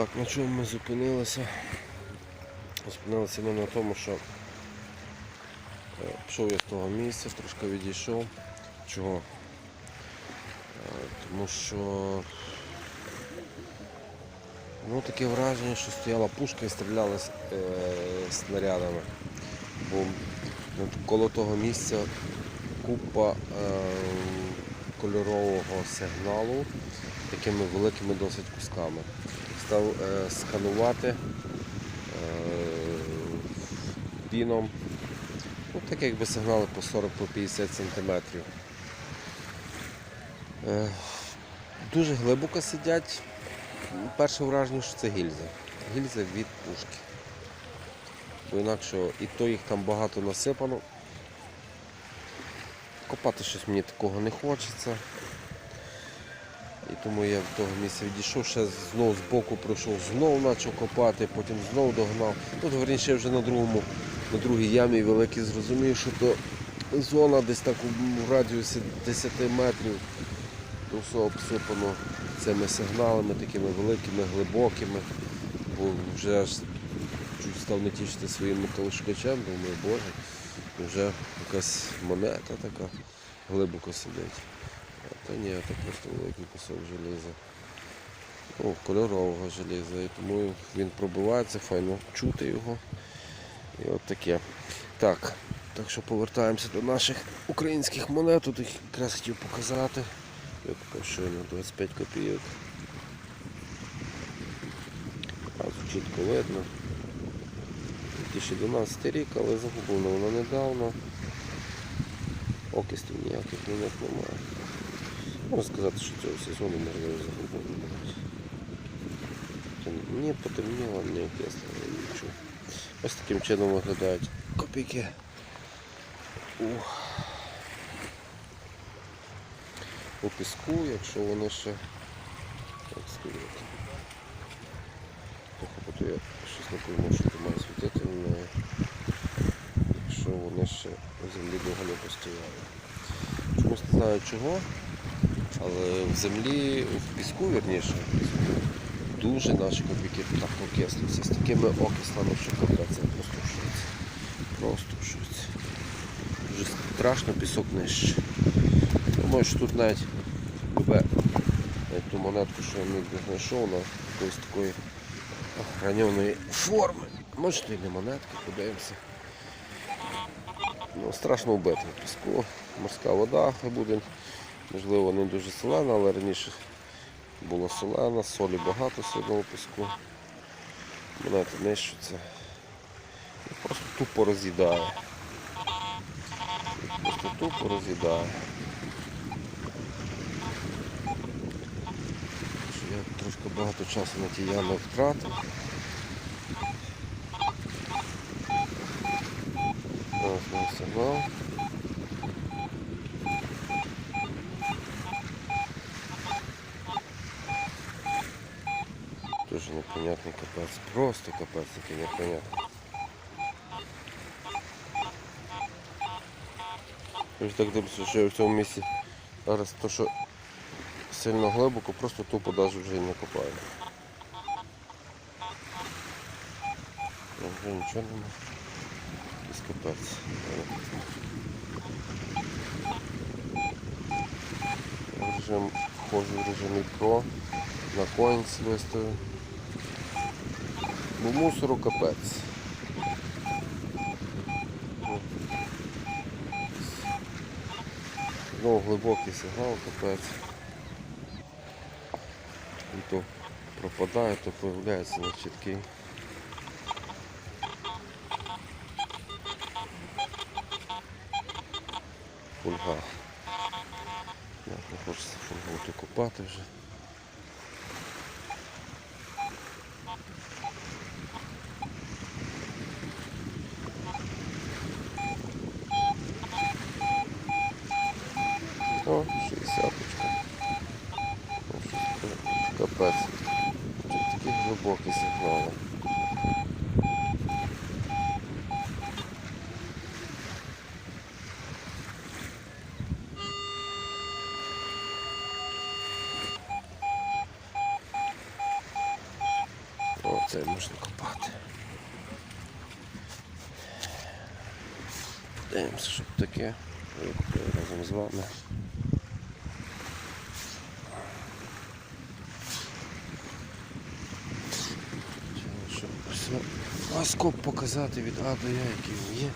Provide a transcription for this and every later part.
Так, на чому ми зупинилися? Зупинилися ми на тому, що е, пішов я з того місця, трошки відійшов. Чого? Е, Тому що ну, таке враження, що стояла пушка і стріляли с- е, снарядами. Бо коло того місця купа е, кольорового сигналу такими великими досить кусками. Е, сканувати е, піном. Ну, так якби сигнали по 40-50 сантиметрів. Е, дуже глибоко сидять. Перше враження, що це гільза. Гільза від пушки. Бо інакше і то їх там багато насипано. Копати щось мені такого не хочеться. І тому я в того місця відійшов, ще знову з боку пройшов, знову почав копати, потім знову догнав. Тут верніше вже на другому, на другій ямі великий зрозумів, що то зона десь так у радіусі 10 метрів. То все обсипано цими сигналами, такими великими, глибокими. Бо вже аж чуть став не тішити своїм металошукачем, думаю, боже, вже якась монета така глибоко сидить. Та ні, це просто великий кусок желіза. Ну, кольорового желіза. І тому він пробивається, файно чути його. І от таке. Так, так що повертаємося до наших українських монет. Тут їх якраз хотів показати. Я купив щойно 25 копійок. Одразу чітко видно. 2012 рік, але загублена вона недавно. Окистів ніяких монет немає. Можна сказати, що цього сезону можливо загублено. Ні потемніло, ні окисло, нічого. Ось таким чином виглядають копійки. У піску, якщо вони ще як сказати. Буду я щось не пойму, що має світити неї. Якщо вони ще землі довго не постояли. Чомусь не знаю чого, але в землі, в піску, вірніше, в піску, дуже наші копійки так окислюються. З такими окислами, що капець, просто шоці. Просто шоці. Дуже страшно пісок нижче. Думаю, що тут навіть любе ту монетку, що я би знайшов на якоїсь такої охраненої форми. Може то й не монетка, подивимося. Ну, страшно вбити піску. Морська вода буде. Можливо, не дуже солена, але раніше була солена, солі багато у піску. Монети нищуться. І просто тупо роз'їдає. Просто тупо роз'їдає. Я трошки багато часу на ті ями втратив. Ось мій сигнал. Дуже непонятний капець. Просто капець такий непонятний. Я так дивлюся, що я в цьому місці зараз то, що сильно глибоко, просто тупо навіть вже не копаю. Ну, Вже нічого немає. Якийсь капець. Режим, входжу в режимі Pro, на коінс виставив. Бо мусору капець. Знову глибокий сигнал капець. І то пропадає, то появляється на чіткий. Фольга. Я не хочеться фольгу купати вже. О, 60 Капець. Тут такі глибокі сигнали. Можна копати. Дивимося, що таке. Разом з вами. Все ласкоп показати від А до Я, який він є.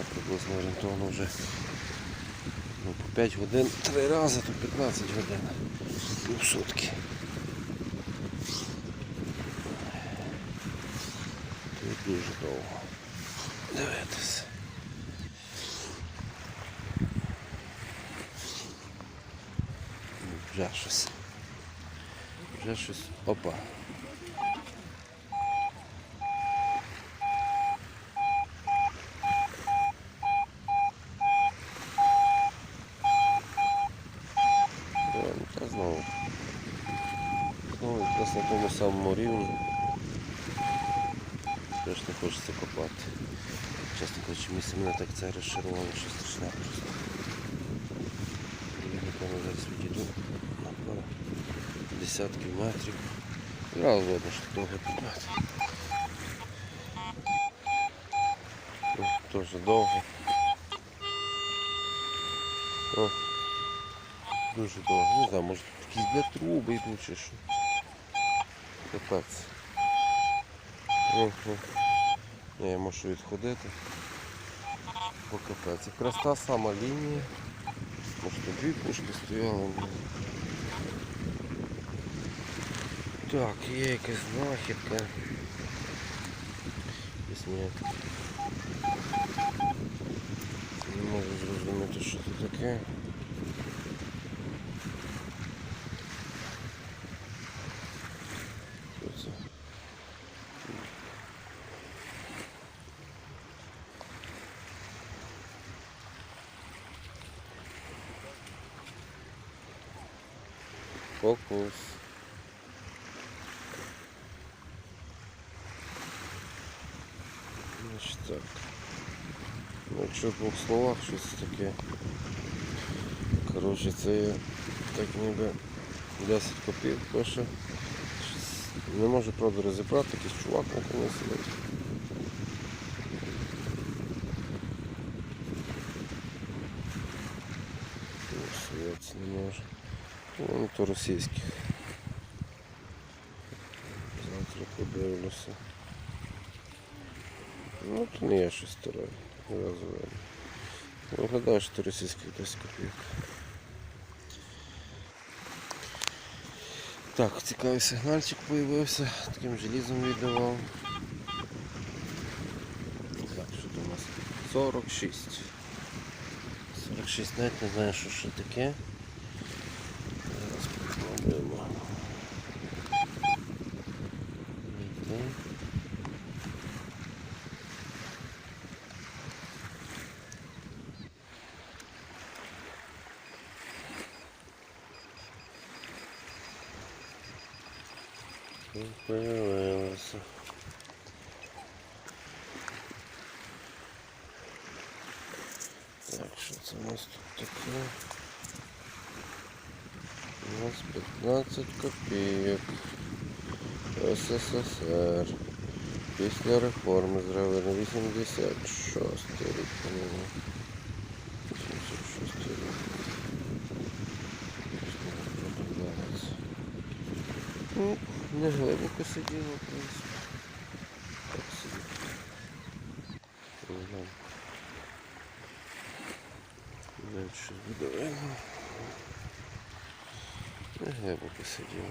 А приблизно орієнтовно вже ну, по 5 годин, 3 рази, то 15 годин. Ну, сутки. Дуже довго. Дивитися. Вже щось. Вже щось. Опа. Знову. Знову якраз на тому самому рівні. Хочеться копати. Чесно кажучи, місце мене так це розчарувало, що страшне просто. Я напевно зараз відійду на пару десятків метрів. Зразу видно, що довго підняти. Теж довго. О, дуже довго. Не знаю, може якісь для труби йдуть чи що. Капець. Ого. Ні, я можу відходити. Бо капець. Якраз та сама лінія. Може дві пушки стояли. Так, є якась знахідка. Десь не можу зрозуміти, що це таке. Що це? Фокус. Значить так. Ну, якщо в двох словах щось таке. Коротше, це є так ніби 10 копійок пише. Не можу правда розібрати, якийсь чувак на коні. Світ не може. Ну, то російських. Завтра подивлюся. Ну, то не є щось старе. Разу видно. Виглядає, що російських 10 копійок. Так, цікавий сигнальчик появився, таким желізом віддавав. Так, що тут у нас? 46. 46 навіть не знаю, що ще таке. Появилося. Так, що це у нас тут таке? У нас 15 копійок. СССР. Після реформи зробили 86 рік, по-моєму. 86 рік. Продавалося. Ну, Не глибоко сиділо, в принципі. Так. Не знаю. Дальше буде видно. Не глибоко сиділо.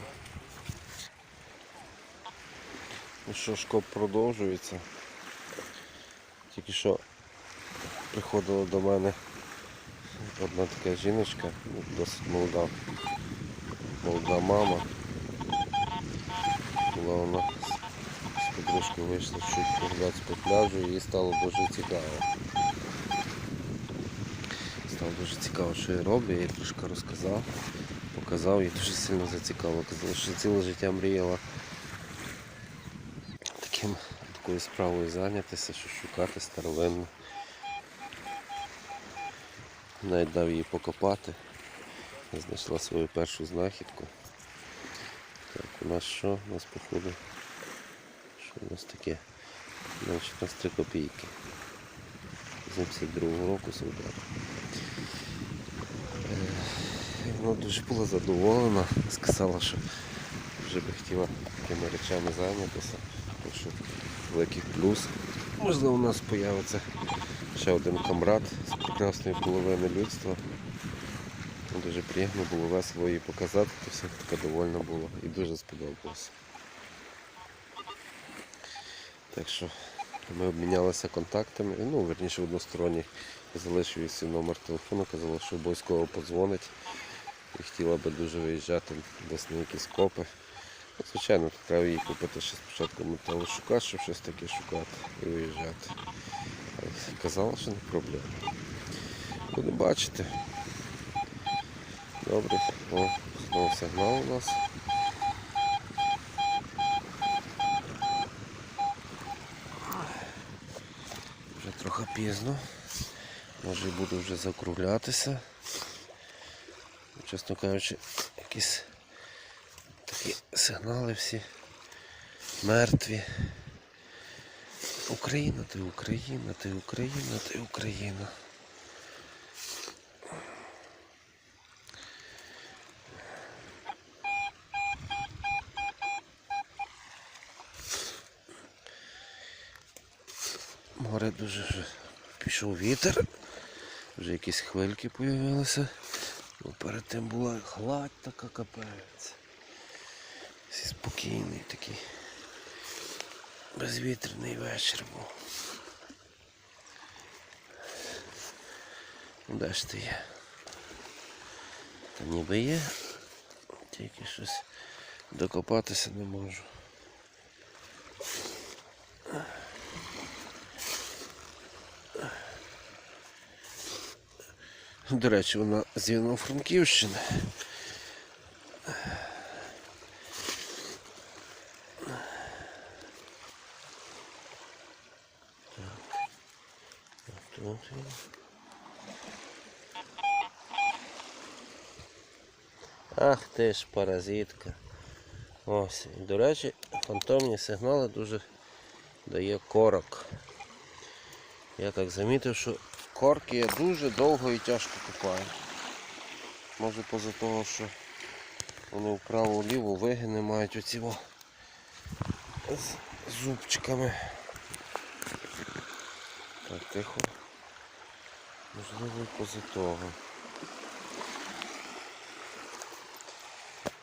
Ну що ж, коп продовжується. Тільки що приходила до мене одна така жіночка, досить молода, молода мама. Була вона з- подружкою вийшла чуть погуляти по пляжу їй стало дуже цікаво. Стало дуже цікаво, що я роблю, я їй трошки розказав, показав, їй дуже сильно зацікавило. Казала, що ціле життя мріяла таким, такою справою зайнятися, що шукати старовинну. Навіть дав її покопати. Знайшла свою першу знахідку. У нас що? У нас походу. Що Ось таке. 0,14 копійки. 72 року солдат. Е, Вона дуже була задоволена, сказала, що вже би хотіла такими речами зайнятися. Так що великий плюс. Можливо, у нас з'явиться ще один камрад з прекрасної половини людства. Дуже приємно було весело її показати, то все така довольна була і дуже сподобалося. Так що ми обмінялися контактами, ну, верніше односторонній залишив номер телефону, казала, що обов'язково подзвонить і хотіла би дуже виїжджати десь на якісь копи. Ну, Звичайно, треба їй купити ще спочатку металошукач, щоб щось таке шукати і виїжджати. Казала, що не проблема. Будемо бачити. Добре, о, знову сигнал у нас. Вже трохи пізно. Може буду вже закруглятися. Чесно кажучи, якісь такі сигнали всі мертві. Україна, ти Україна, ти Україна, ти Україна. Море дуже вже пішов вітер, вже якісь хвильки з'явилися. Ну, перед тим була гладь така капець. Спокійний такий. Безвітряний вечір був. Ну, Де ж ти є? Та ніби є, тільки щось докопатися не можу. До речі, вона з Івано-Франківщини. Ах ти ж паразитка. Ось. До речі, фантомні сигнали дуже дає корок. Я так замітив, що корки я дуже довго і тяжко купаю. Може поза того, що вони вправо-ліво вигини мають оці з зубчиками. Так, тихо. Можливо і поза того.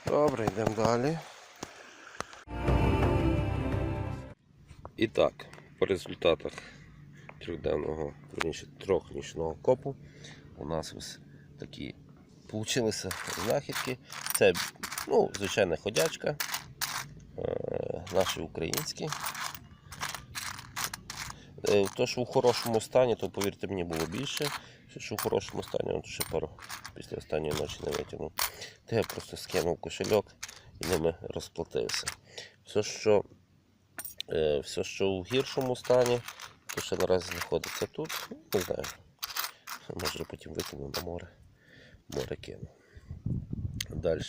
Добре, йдемо далі. І так, по результатах трьохденного, верніше трьохнічного копу у нас ось такі получилися знахідки. Це, ну, звичайна ходячка, е, наші українські. Е, То, що в хорошому стані, то повірте мені було більше. Що, в хорошому стані, от ще пару після останньої ночі не витягнув. То я просто скинув кошельок і ними розплатився. Все, що, е, все, що в гіршому стані, то ще наразі знаходиться тут. Не знаю. Може потім викину на море. Море кину. Далі.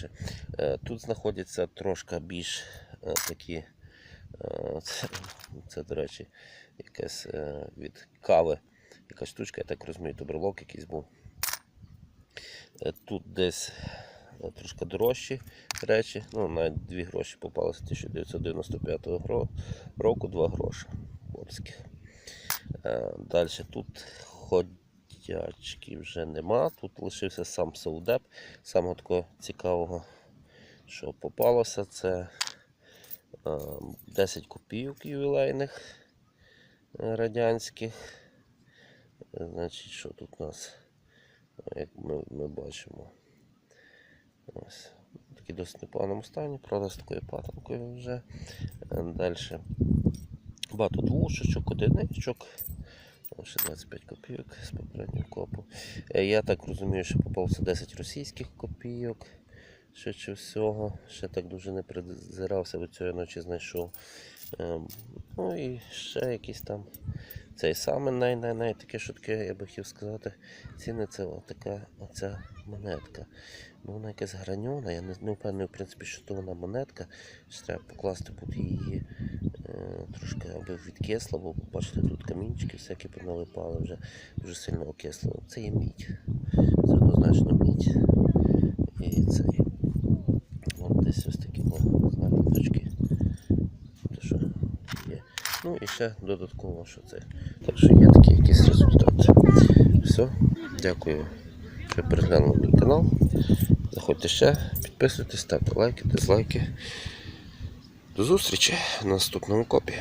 Тут знаходяться трошки більш е, такі. е, Це, до речі, якась е, від кави. Якась штучка, я так розумію, то брелок якийсь був. Е, Тут десь е, трошки дорожчі речі. Ну, навіть дві гроші попалися 1995 року, два гроші хлопських. Далі тут ходячки вже нема. Тут лишився сам Саудеп. Самого такого цікавого, що попалося, це е, 10 копійок ювілейних е, радянських. Е, Значить, що тут у нас, Е, як ми, ми бачимо, ось такий досить непоганому стані, правда, з такою патинкою вже. Далі багато двушечок, одиничок. Ще 25 копійок з попереднього копу. Е, Я так розумію, що попався 10 російських копійок. Ще чи всього. Ще так дуже не призирався, бо цієї ночі знайшов. Ем, Ну і ще якісь там. Цей саме най-най-най таке, що таке, я би хотів сказати, ціни це така оця монетка. Вона якась граньона, я не, не впевнений, в принципі, що то вона монетка. Що треба покласти буде її Трошки аби відкисло, бо бачите, тут камінчики всякі поналипали вже дуже сильно окисло. Це є мідь. Це однозначно мідь. І цей. От десь ось такі о, знахідочки. Те, що є. Ну і ще додатково, що це. Так що є такий якийсь результат. Все, дякую, що переглянули мій канал. Заходьте ще, підписуйтесь, ставте лайки, дизлайки. До зустрічі в наступному копі.